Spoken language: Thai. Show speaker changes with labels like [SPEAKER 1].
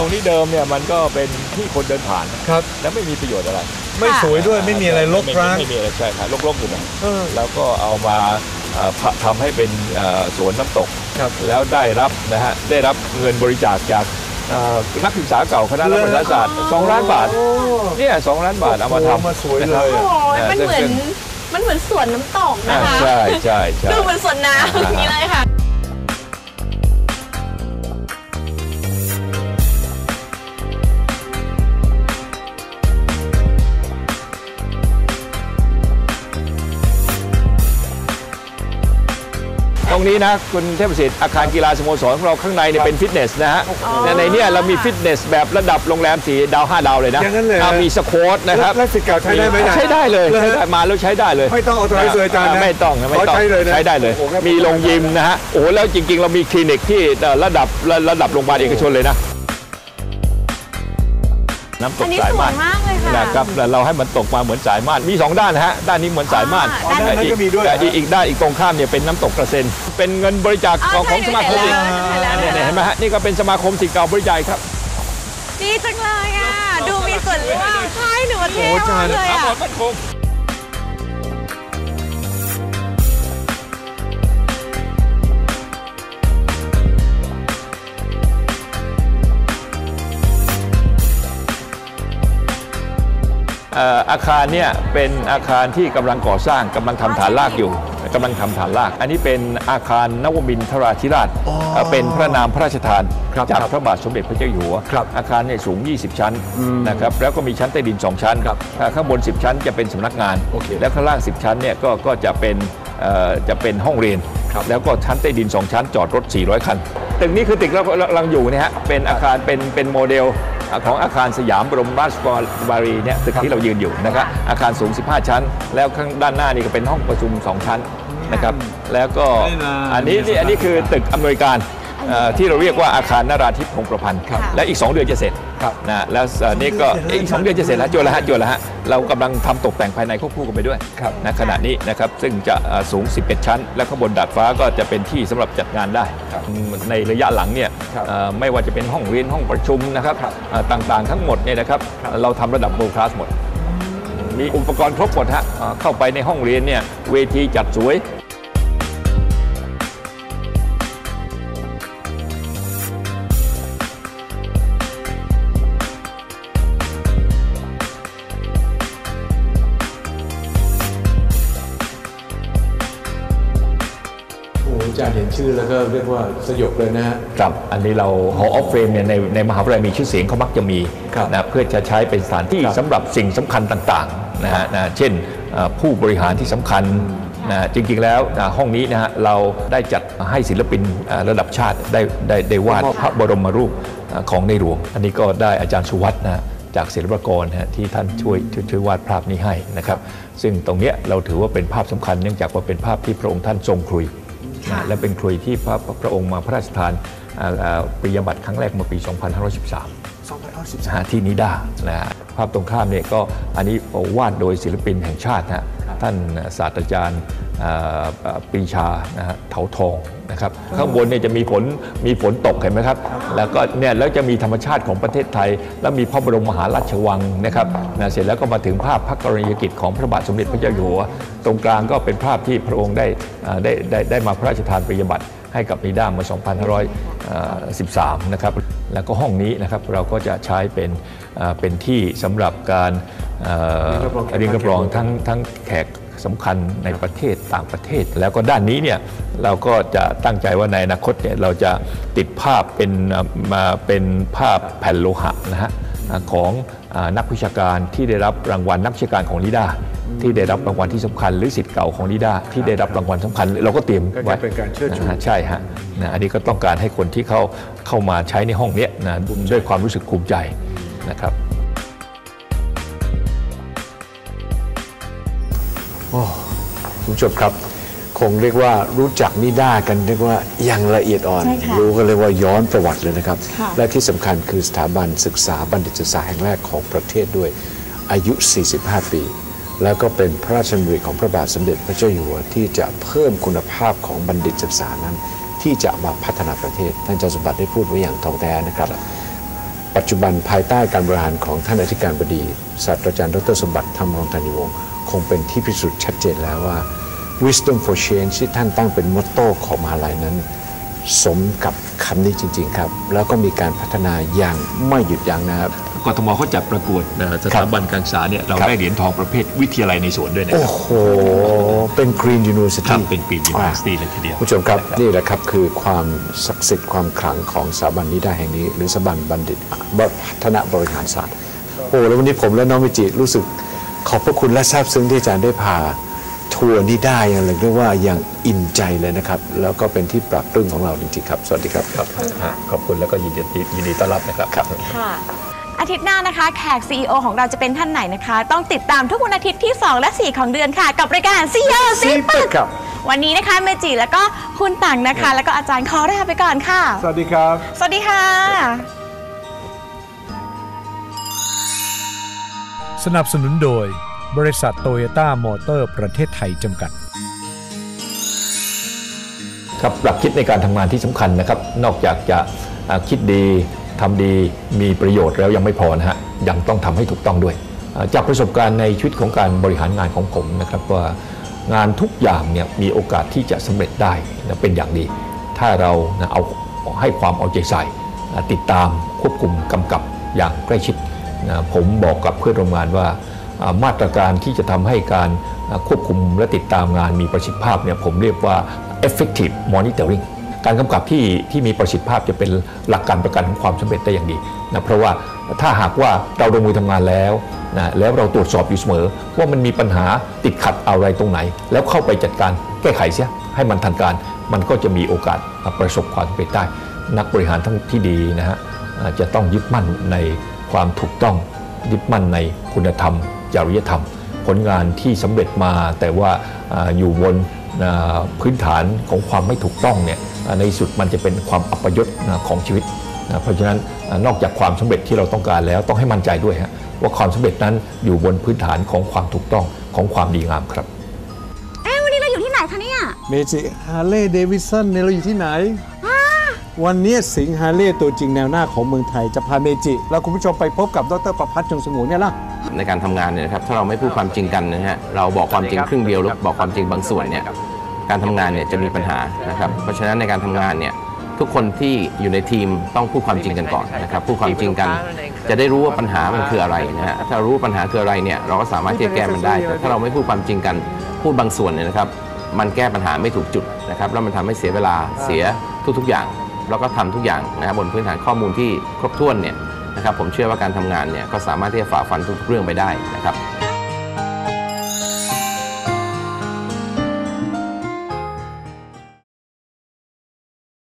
[SPEAKER 1] ตรงนี้เดิมเนี่ยมันก็เป็นที่คนเดินผ่าน
[SPEAKER 2] ครับ
[SPEAKER 1] แล้วไม่มีประโยชน์อะไร
[SPEAKER 2] ไม่สวยด้วยไม่มีอะไรรกร้าง
[SPEAKER 1] ไม่มีอะไรใช่ครับรกๆอยู่นะ
[SPEAKER 2] เออ
[SPEAKER 1] แล้วก็เอามาเอ่อพะทำให้เป็นเอ่อสวนน้ำตก
[SPEAKER 2] ครับ
[SPEAKER 1] แล้วได้รับนะฮะได้รับเงินบริจาคจากเอ่อนักศึกษาเก่าคณะรัฐศาสตร์สองล้านบาท
[SPEAKER 2] โอ้
[SPEAKER 1] เนี่ยสองล้านบาทเอามา
[SPEAKER 2] โอ้โห
[SPEAKER 1] ทำ
[SPEAKER 2] มาสวยเลย
[SPEAKER 1] นะครับ
[SPEAKER 2] อะ
[SPEAKER 3] โอ้ยมัน
[SPEAKER 1] ซึ่ง
[SPEAKER 3] เหมือน
[SPEAKER 1] ซึ่ง
[SPEAKER 3] มันเหมือนสวนน้ำตก
[SPEAKER 1] อ่า
[SPEAKER 3] นะคะ
[SPEAKER 1] ใช่ใช่ใช่
[SPEAKER 3] ดูเหมือนสวนน้ำอย่างนี้เลยค่ะ
[SPEAKER 1] รงนี้นะคุณเทพสิทธิ์อาคารกีฬาสโมสรของเราข้างในเนี่ยเป็นฟิตเนสนะฮะในในเนี้เรามีฟิตเนสแบบระดับโรงแรมสีดาว 5 ดาวเลยนะ
[SPEAKER 2] อย่างนั้นเลยเหรอ
[SPEAKER 1] อ่ามีสโควตนะครับ
[SPEAKER 2] แล้วสิทธิ์เก่าใช้ได้ไหมเนี่ย
[SPEAKER 1] ใช้ได้เลย
[SPEAKER 2] เหรอ
[SPEAKER 1] ใช้ได้มาแล้วใช้ได้เลย
[SPEAKER 2] ไม่ต้องเอาตัวให้เสืออาจารย์นะ
[SPEAKER 1] ไม่ต้องนะไม่ต้อง
[SPEAKER 2] ขอใช้เลยนะ
[SPEAKER 1] ใช้ได้เลย
[SPEAKER 2] โอ้โหครับ
[SPEAKER 1] มีโรงยิมนะฮะ โอ้โหแล้วจริงๆ เรามีคลินิกที่เอ่อระดับระระดับโรงพยาบาลเอกชนเลยนะ น้ำต
[SPEAKER 3] อั
[SPEAKER 1] ก
[SPEAKER 3] นนี้
[SPEAKER 1] สาย
[SPEAKER 3] สว
[SPEAKER 1] ม่ายน
[SPEAKER 3] มากเลยค่ะ
[SPEAKER 1] นะครับแล้วเราให้มันตกมาเหมือนสายม่านมีสองด้านนะฮะด้านนี้เหมือนสายม่าน
[SPEAKER 3] อ่าด้าน
[SPEAKER 2] นั้นก็มีด้วย
[SPEAKER 1] แต่
[SPEAKER 2] เหรอ
[SPEAKER 1] อีกอีกด้านอีกตรงข้ามเนี่ยเป็นน้ำตกกระเซ็นเป็นเงินบริจาค
[SPEAKER 3] อ๋อ
[SPEAKER 1] ของ
[SPEAKER 3] ใช่
[SPEAKER 1] ของสมาคม
[SPEAKER 3] เห็
[SPEAKER 1] อี
[SPEAKER 3] น
[SPEAKER 1] ก
[SPEAKER 3] แล้วเห็นแล้ว
[SPEAKER 1] เนี่ยเนี่ยเห็นไหมฮะนี่ก็เป็นสมาคมสิทธิ์เก่าบริจาคครับ
[SPEAKER 3] ดีจังเลยอะดูมีส่วนร่วมใช่หนูว่าเท่มากเลย
[SPEAKER 1] ครับ
[SPEAKER 3] อะ
[SPEAKER 1] อ่ออาคารเนี่ยเป็นอาคารที่กำลังก่อสร้างกำลังทำฐานรากอยู่กำลังทำฐานราก อันนี้เป็นอาคารนวมินทราธิราชเอ่อเป็นพระนามพระราชทาน
[SPEAKER 2] ครับ
[SPEAKER 1] จาก
[SPEAKER 2] ครับ
[SPEAKER 1] พระบาทสมเด็จพระเจ้าอยู่หัว
[SPEAKER 2] ครับ
[SPEAKER 1] อาคารเนี่ยสูง 20 ชั้นนะครับแล้วก็มีชั้นใต้ดิน 2 ชั้น
[SPEAKER 2] ครับ
[SPEAKER 1] อ่าข้างบน 10 ชั้นจะเป็นสำนักงาน
[SPEAKER 2] โอเค
[SPEAKER 1] แล้วข้างล่าง 10 ชั้นเนี่ยก็ก็จะเป็นเอ่อจะเป็นห้องเรียน
[SPEAKER 2] ครับ
[SPEAKER 1] แล้วก็ชั้นใต้ดิน 2 ชั้นจอดรถ 400 คันตึกนี้คือตึกเราเรากำลังอยู่เนะฮะเป็นอาคารเป็นเป็นโมเดล ของอาคารสยามบรมราชวารีเนี่ยตึกที่เรายืนอยู่นะครับอาคารสูง 15 ชั้น แล้วข้างด้านหน้านี่ก็เป็นห้องประชุม 2 ชั้นนะครับแล้วก็
[SPEAKER 2] ไม่นาน
[SPEAKER 1] อันนี้นี่อันนี้คือตึกอำนวยการ เอ่อที่เราเรียกว่าอาคารนาราธิปพงศ์ประพันธ์
[SPEAKER 3] ครับ
[SPEAKER 1] และอีก 2 เดือนจะเสร็จ
[SPEAKER 2] ครับ
[SPEAKER 1] นะแล้วเอ่อนี่ก็อีก2เดือนจะเสร็จแล้วจวนแล้วฮะจวนแล้วฮะเรากำลังทำตกแต่งภายในควบคู่กันไปด้วย
[SPEAKER 2] ครับ
[SPEAKER 1] นะขณะนี้นะครับซึ่งจะเอ่อสูง 11 ชั้น และข้างบนดาดฟ้าก็จะเป็นที่สำหรับจัดงานได้ในระยะหลังเนี่ย
[SPEAKER 2] ครับ
[SPEAKER 1] เอ่อไม่ว่าจะเป็นห้องเรียนห้องประชุมนะครับเอ่อต่างๆทั้งหมดเนี่ยนะครับเราทำระดับโ o คลาสหมด มีอุปกรณ์ครบหมดฮะเอ่อเข้าไปในห้องเรียนเนี่ยเวทีจัดสวย
[SPEAKER 2] อ้โหอาจารย์เห็นชื่อแล้วก็เรียกว่าสยบเลยนะฮะ
[SPEAKER 1] ครับอันนี้เรา Hall of Fame เนี่ยในในมหาวิทยาลัยมีชื่อเสียงเขามักจะมี
[SPEAKER 2] ครับ
[SPEAKER 1] นะเพื่อจะใช้เป็นสถานที่
[SPEAKER 2] ครับ
[SPEAKER 1] สำหรับสิ่งสำคัญต่างๆนะฮะนะเช่นเอ่อผู้บริหารที่สำคัญนะจริงๆแล้วนะห้องนี้นะฮะเราได้จัดให้ศิลปินเอ่อระดับชาติได้ได้ได้วาดพระบรมรูปเอ่อของในหลวง อันนี้ก็ได้อาจารย์สุวัฒน์นะฮะจากศิลปากรนะฮะที่ท่านช่วยช่วยช่วยวาดภาพนี้ให้นะครับ ซึ่งตรงเนี้ยเราถือว่าเป็นภาพสำคัญเนื่องจากว่าเป็นภาพที่พระองค์ท่านทรงครุย นะและเป็นครุยที่พระพระองค์มาพระราชทานอ่าอ่าปริญญาบัตรครั้งแรกเมื่อปี 2513นะฮะที่นิด้านะฮะภาพตรงข้ามเนี่ยก็อันนี้วาดโดยศิลปินแห่งชาตินะฮะ ท่านศาสตราจารย์อ่าอ่าปรีชานะฮะเถาทองนะครับข้างบนเนี่ยจะมีฝนมีฝนตกเห็นไหมครับ แล้วก็เนี่ยแล้วจะมีธรรมชาติของประเทศไทย แล้วมีพระบรมมหาราชวังนะครับนะเสร็จแล้วก็มาถึงภาพพระกรณียกิจของพระบาทสมเด็จพระเจ้าอยู่หัว ตรงกลางก็เป็นภาพที่พระองค์ได้อ่าได้ได้ได้มาพระราชทานปริญญาบัตร ให้กับนิด้าเมื่อ 2513 นะครับ แล้วก็ห้องนี้นะครับเราก็จะใช้เป็นอ่าเป็นที่สำหรับการเอ่อ
[SPEAKER 2] เรียนรับรองแขก
[SPEAKER 1] เรียนรับรองทั้งทั้งแขกสำคัญในประเทศต่างประเทศ แล้วก็ด้านนี้เนี่ยเราก็จะตั้งใจว่าในอนาคตเนี่ยเราจะติดภาพเป็นอ่ามาเป็นภาพแผ่นโลหะนะฮะอ่าของอ่า นักวิชาการที่ได้รับรางวัลนักวิชาการของนิด้าที่ได้รับรางวัลที่สำคัญ หรือสิทธิ์เก่าของนิด้าที่ได้รับรางวัลสำคัญ เราก็เตรียม
[SPEAKER 2] ก็
[SPEAKER 1] ไว้
[SPEAKER 2] จะเป็นการเชิดชู
[SPEAKER 1] นะฮะใช่ฮะนะอันนี้ก็ต้องการให้คนที่เข้าเข้ามาใช้ในห้องเนี้ยนะด้วยความรู้สึกภูมิใจนะครับ
[SPEAKER 2] คุณผู้ชมครับ คงเรียกว่ารู้จักนิด้ากันเรียกว่าอย่างละเอียดอ่อน
[SPEAKER 3] ใช่ค่ะ
[SPEAKER 2] รู้ก็เรียกว่าย้อนประวัติเลยนะครับ
[SPEAKER 3] ค่ะ
[SPEAKER 2] และที่สำคัญคือสถาบันศึกษาบัณฑิตศึกษาแห่งแรกของประเทศด้วย อายุ 45 ปี แล้วก็เป็นพระราชดำริของพระบาทสมเด็จพระเจ้าอยู่หัวที่จะเพิ่มคุณภาพของบัณฑิตศึกษานั้น ที่จะมาพัฒนาประเทศ ท่านอาจารย์สมบัติได้พูดไว้อย่างทองแท้นะครับ ปัจจุบันภายใต้การบริหารของท่านอธิการบดีศาสตราจารย์ดรสมบัติธรรมรงธัญวงศ์คงเป็นที่พิสูจน์ชัดเจนแล้วว่า wisdom for change ที่ท่านตั้งเป็นมอตโต้ของมหาลัยนั้น สมกับคำนี้จริง ๆ ครับ แล้วก็มีการพัฒนาอย่างไม่หยุดยั้งนะครับ
[SPEAKER 1] กทมเขาจัดประกวดนะสถาบันการศึกษาเนี่ยเรา
[SPEAKER 2] ครับ
[SPEAKER 1] ได้เหรียญทองประเภทวิทยาลัยในสวนด้วยนะค
[SPEAKER 2] โอ้
[SPEAKER 1] รับ
[SPEAKER 2] โห เป็น Green University
[SPEAKER 1] ครับเป็น Green University เลยทีเดียว
[SPEAKER 2] ผู้ชมครับ นี่แหละครับคือความศักดิ์สิทธิ์ความขลังของสถาบันนิดาแห่งนี้ หรือสถาบันบัณฑิตพัฒนาบริหารศาสตร์โอ้แล้ววันนี้ผมและน้องวิจิรู้สึกขอบพระคุณและซาบซึ้งที่อาจารย์ได้พา ทัวร์นี้ได้อย่างเรียกว่าอย่างอิ่มใจเลยนะครับ แล้วก็เป็นที่ปรับปรื้มของเราจริงๆครับ สวัสดีครับ
[SPEAKER 1] ครับขอบคุณแล้วก็ยินดียินดีต้อนรับนะครับ
[SPEAKER 3] ค่ะอาทิตย์หน้านะคะ แขก CEO ของเราจะเป็นท่านไหนนะคะ ต้องติดตามทุกวันอาทิตย์ที่ 2 และ 4 ของเดือนค่ะ กับรายการ CEO ซีปึก
[SPEAKER 2] ครับ
[SPEAKER 3] วันนี้นะคะเมจิแล้วก็คุณต่างนะคะ แล้วก็อาจารย์ขอลาไปก่อนค่ะ
[SPEAKER 4] สวัสดีครับ
[SPEAKER 3] สวัสดีค่ะ
[SPEAKER 4] สนับสนุนโดย บริษัทโตโยต้ามอเตอร์ประเทศไทยจำกัด
[SPEAKER 1] ครับหลักคิดในการทำงานที่สำคัญนะครับ นอกจากจะคิดดีทำดีมีประโยชน์แล้วยังไม่พอนะฮะยังต้องทำให้ถูกต้องด้วย จากประสบการณ์ในชีวิตของการบริหารงานของผมนะครับว่างานทุกอย่างเนี่ยมีโอกาสที่จะสำเร็จได้นะเป็นอย่างดี ถ้าเราเอาให้ความเอาใจใส่ติดตามควบคุมกำกับอย่างใกล้ชิดผมบอกกับเพื่อนร่วมงานว่า มาตรการที่จะทำให้การควบคุมและติดตามงานมีประสิทธิภาพเนี่ยผมเรียกว่า effective monitoring การกำกับที่ที่มีประสิทธิภาพจะเป็นหลักการประกันของความสำเร็จได้อย่างดีนะเพราะว่าถ้าหากว่าเราลงมือทำงานแล้วนะแล้วเราตรวจสอบอยู่เสมอ ว่ามันมีปัญหาติดขัดอะไรตรงไหน แล้วเข้าไปจัดการแก้ไขเสียให้มันทันการ มันก็จะมีโอกาสประสบความสำเร็จได้ นักบริหารทั้งที่ดีนะฮะจะต้องยึดมั่นในความถูกต้องยึดมั่นในคุณธรรม จริยธรรม ผลงานที่สำเร็จมาแต่ว่าอ่าอยู่บนอ่าพื้นฐานของความไม่ถูกต้องเนี่ยอ่าในที่สุดมันจะเป็นความอัปยศนะของชีวิตนะเพราะฉะนั้นอ่านอกจากความสำเร็จที่เราต้องการแล้วต้องให้มั่นใจด้วยฮะว่าความสำเร็จนั้นอยู่บนพื้นฐานของความถูกต้องของความดีงามครับ
[SPEAKER 3] เอ๊ะวันนี้เราอยู่ที่ไหนคะเนี่ย
[SPEAKER 4] เมจิฮาร์เลย์เดวิสันเนี่ยเราอยู่ที่ไหน วันนี้สิงห์ฮาร์เลย์ตัวจริงแนวหน้าของเมืองไทยจะพาเมจิ แล้วคุณผู้ชมไปพบกับดรประพัฒน์จงสงวนเนี่ยล่ะ
[SPEAKER 5] ในการทำงานเนี่ยนะครับถ้าเราไม่พูดความจริงกันนะฮะเราบอกความจริงครึ่งเดียวหรือบอกความจริงบางส่วนเนี่ยการทำงานเนี่ยจะมีปัญหานะครับเพราะฉะนั้นในการทำงานเนี่ยทุกคนที่อยู่ในทีมต้องพูดความจริงกันก่อนนะครับพูดความจริงกัน จะได้รู้ว่าปัญหามันคืออะไรนะฮะถ้ารู้ว่าปัญหาคืออะไรเนี่ยเราก็สามารถที่จะแก้มันได้ แต่ถ้าเราไม่พูดความจริงกันพูดบางส่วนเนี่ยนะครับมันแก้ปัญหาไม่ถูกจุดนะครับแล้วมันทำให้เสียเวลาเสียทุกๆอย่าง แล้วก็ทำทุกอย่างนะครับบนพื้นฐานข้อมูลที่ครบถ้วนเนี่ย นะครับผมเชื่อว่าการทำงานเนี่ยก็สามารถที่จะฝ่าฟันทุกเรื่องไปได้นะครับ